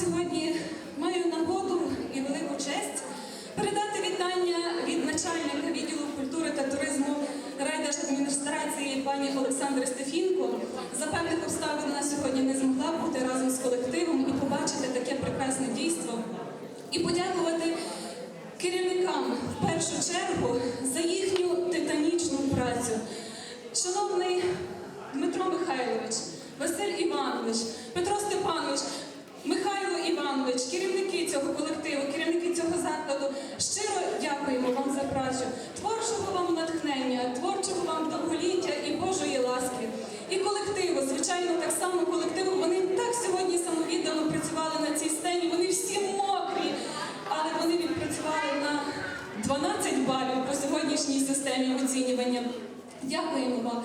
сьогодні маю нагоду і велику честь передати вітання від начальника відділу культури та туризму райдержадміністрації пані Олександри Стефінко. За певних обставин вона сьогодні не змогла бути разом з колективом і побачити таке прекрасне дійство. І подякувати керівникам в першу чергу за їхню титанічну працю. Шановний Дмитро Михайлович, Василь Іванович, Петро Степанович, Іванович, керівники цього колективу, керівники цього закладу, щиро дякуємо вам за працю, творчого вам натхнення, творчого вам довголіття і Божої ласки. І колективу, звичайно, так само колективу. Вони так сьогодні самовіддано працювали на цій сцені. Вони всі мокрі, але вони відпрацювали на 12 балів по сьогоднішній системі оцінювання. Дякуємо вам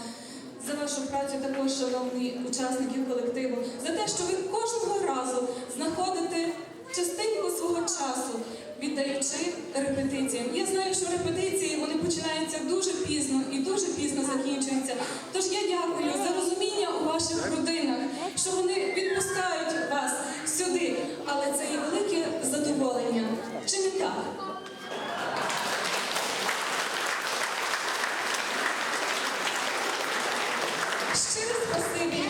за вашу працю, також шановні учасники колективу, за те, що ви кожного разу знаходите частинку свого часу, віддаючи репетиціям. Я знаю, що репетиції вони починаються дуже пізно і дуже пізно закінчуються. Тож я дякую за розуміння у ваших родинах, що вони відпускають вас сюди, але це є велике задоволення. Чи не так? Щире спасибі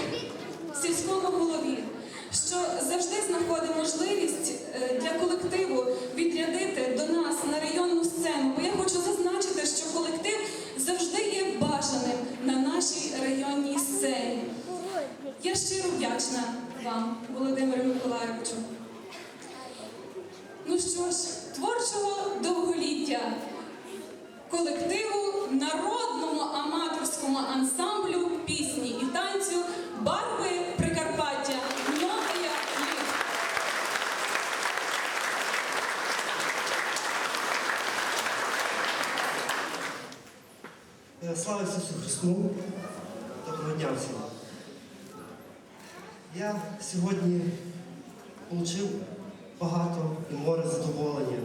сільському голові, що завжди знаходить можливість е, для колективу відрядити до нас на районну сцену. Бо я хочу зазначити, що колектив завжди є бажаним на нашій районній сцені. Я щиро вдячна вам, Володимиру Миколайовичу. Ну що ж, творчого довголіття колективу народному аматорському ансамблю пісні і танцю Барви Прикарпаття. Літ. Е, Слава Ісусу Христу! Доброго дня всім! Я сьогодні отримав багато і море задоволення.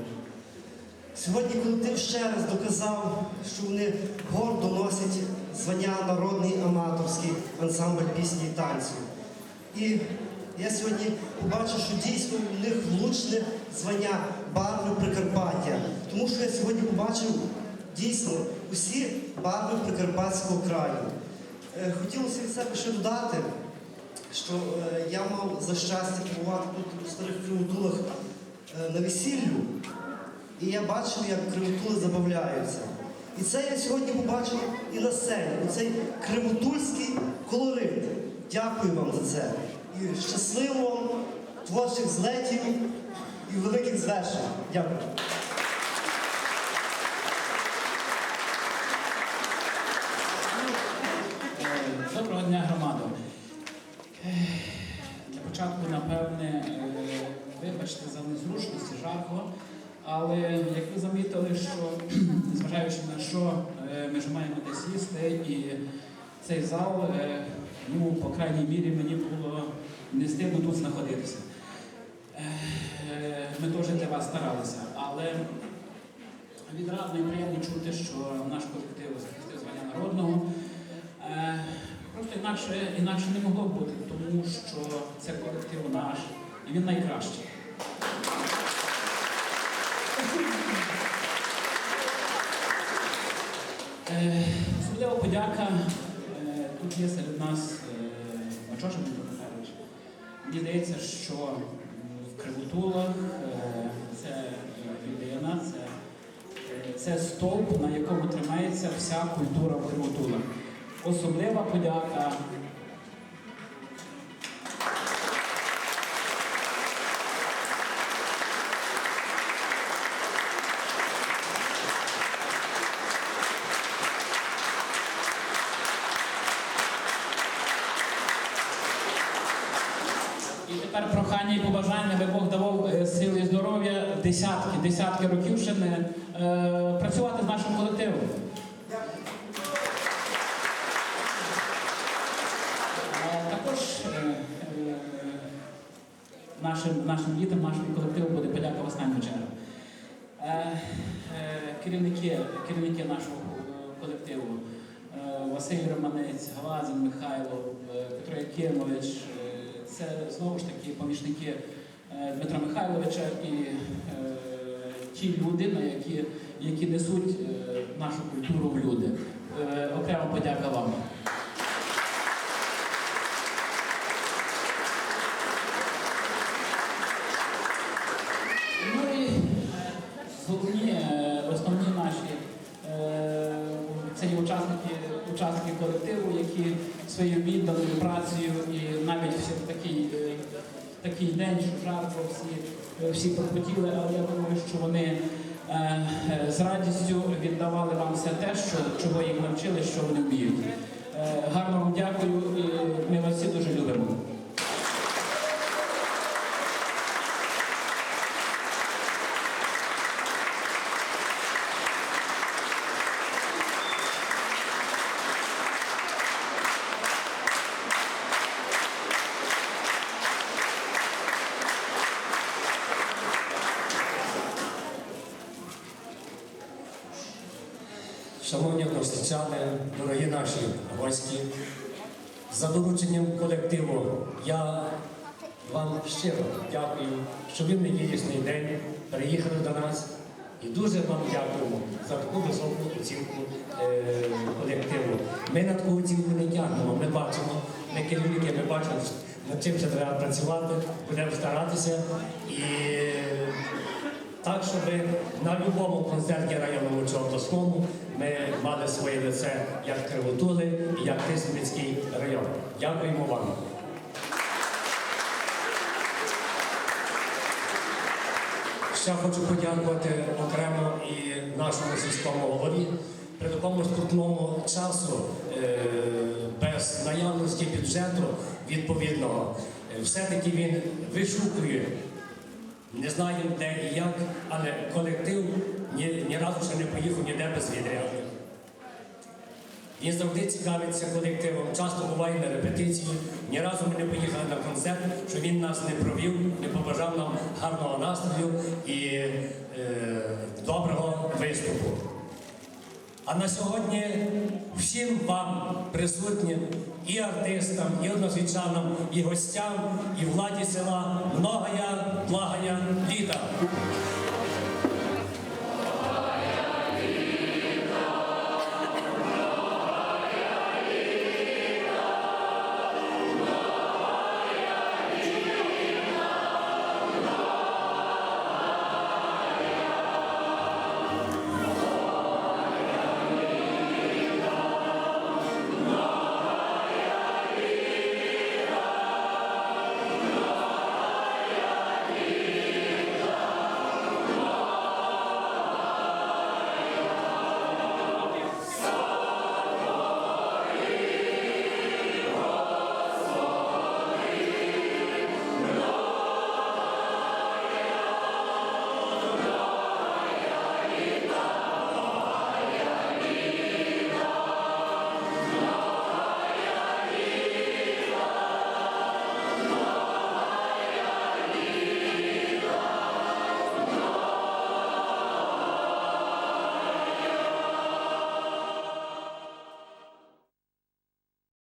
Сьогодні колектив ще раз доказав, що вони гордо носять звання народний аматорський ансамбль пісні і танцю. І я сьогодні побачив, що дійсно у них влучне звання барви Прикарпаття. Тому що я сьогодні побачив дійсно усі барви Прикарпатського краю. Е, Хотілося від себе ще додати, що е, я мав за щастя побувати тут у старих кривотулах е, на весіллю. І я бачив, як кривотули забавляються. І це я сьогодні побачив і на сцені. Оцей кривотульський колорит. Дякую вам за це. І щасливо творчих злетів і великих звершень. Дякую. Напевне, е, вибачте за незручності, жарко. Але як ви замітили, що незважаючи на що е, ми ж маємо десь їсти, і цей зал, е, ну, по крайній мірі, мені було не стидно тут знаходитися. Ми теж для вас старалися, але відрадно і приємно чути, що наш колектив захистив звання народного. Інакше, інакше не могло бути, тому що це колектив наш, і він найкращий. Е, Особлива подяка. е, Тут є серед нас е, Мачоша Дмитро. Мені здається, що в Кривотулах це людина, це, це стовп, на якому тримається вся культура в Кривотулах. Особлива подяка. І тепер прохання і побажання, аби Бог давав е, сили і здоров'я десятки, десятки років ще не е, працювати з нашим колективом. Е, Також е, е, нашим, нашим дітям, нашому колективу буде подяка в останню чергу. Е, е, Керівники, керівники нашого е, колективу Василь Романець, Галазин Михайло, е, Петро Якимович, це знову ж таки помічники Дмитра Михайловича і ті люди, які, які несуть нашу культуру в люди. Окрема подяка вам. Які своєю відданою працею і навіть в такий, е, такий день, що жарко, всі, е, всі пропотіли, але я думаю, що вони е, з радістю віддавали вам все те, що, чого їх навчили, що вони вміють. Гарно вам дякую і ми вас всі дуже любимо. Шановні односельчани, дорогі наші гості, за дорученням колективу я вам щиро дякую, що ви в неділішній день приїхали до нас. І дуже вам дякуємо за таку високу оцінку е, колективу. Ми на таку оцінку не тягнемо, ми бачимо, ми керівники, ми бачимо, над чим ще треба працювати, будемо старатися. І так, щоб на будь-якому концерті районному чи обласному ми мали своє лице як Кривотули і як Тисмицький район. Дякуємо вам. Ще хочу подякувати окремо і нашому сільському голові при такому скрутному часу, е, без наявності бюджету відповідного. е, Все-таки він вишукує не знаємо де і як, але колектив ні, ні разу ще не поїхав ніде без відряду. Він завжди цікавиться колективом. Часто буває на репетиції. Ні разу ми не поїхали на концерт, що він нас не провів, не побажав нам гарного настрою і е, доброго виступу. А на сьогодні всім вам присутнім, і артистам, і односвітчанам, і гостям, і владі села многоя, благая літа.